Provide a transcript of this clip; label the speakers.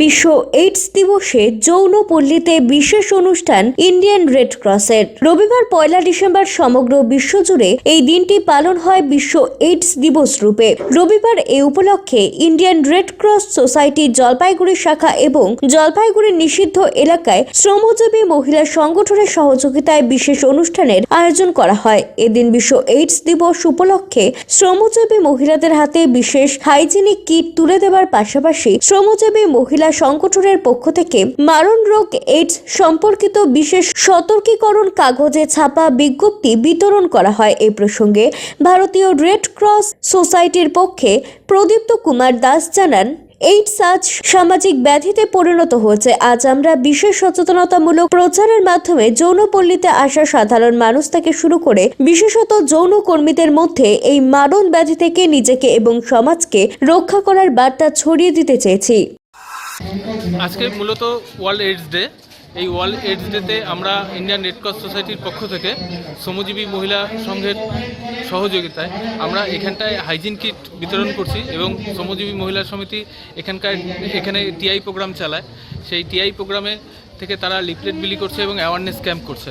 Speaker 1: বিশ্ব এইডস দিবসে যৌনপল্লীতে বিশেষ অনুষ্ঠান ইন্ডিয়ান রেড ক্রসের। রবিবার পয়লা ডিসেম্বর সমগ্র বিশ্বজুড়ে এই দিনটি পালন হয় বিশ্ব এইডস দিবস রূপে। রবিবার এ উপলক্ষে Indian red cross society Jalpaiguri শাখা এবং জলপাইগুড়ি নিষিদ্ধ এলাকায় শ্রমজীবী মহিলা সংগঠনের সহযোগিতায় বিশেষ অনুষ্ঠানের আয়োজন করা হয়। এদিন বিশ্ব এইডস দিবস উপলক্ষে শ্রমজীবী মহিলাদের হাতে বিশেষ হাইজিনিক কিট তুলে দেওয়ার পাশাপাশি শ্রমজীবী মহিলা সংগঠনের পক্ষ থেকে মারণ রোগ এইডস সম্পর্কিত বিশেষ সতর্কীকরণ কাগজে ছাপা বিজ্ঞপ্তি বিতরণ করা হয়। এই প্রসঙ্গে ভারতীয় রেড ক্রস সোসাইটির পক্ষে প্রদীপ্ত কুমার দাস জানান এইডস আজ সামাজিক ব্যাধিতে পরিণত হয়েছে। আজ আমরা বিশেষ সচেতনতামূলক প্রচারের মাধ্যমে যৌনপল্লীতে আসা সাধারণ মানুষ থেকে শুরু করে বিশেষত যৌন কর্মীদের মধ্যে এই মারণ ব্যাধি থেকে নিজেকে এবং সমাজকে রক্ষা করার বার্তা ছড়িয়ে দিতে চেয়েছি।
Speaker 2: আজকে মূলত ওয়ার্ল্ড এইডস ডে। এই ওয়ার্ল্ড এইডস ডেতে আমরা ইন্ডিয়ান রেড ক্রস সোসাইটির পক্ষ থেকে শ্রমজীবী মহিলা সংঘের সহযোগিতায় আমরা এখানটায় হাইজিন কিট বিতরণ করছি এবং শ্রমজীবী মহিলা সমিতি এখানকার, এখানে টিআই প্রোগ্রাম চালায়। সেই টিআই প্রোগ্রামে থেকে তারা লিফলেট বিলি করছে এবং অ্যাওয়ারনেস ক্যাম্প করছে।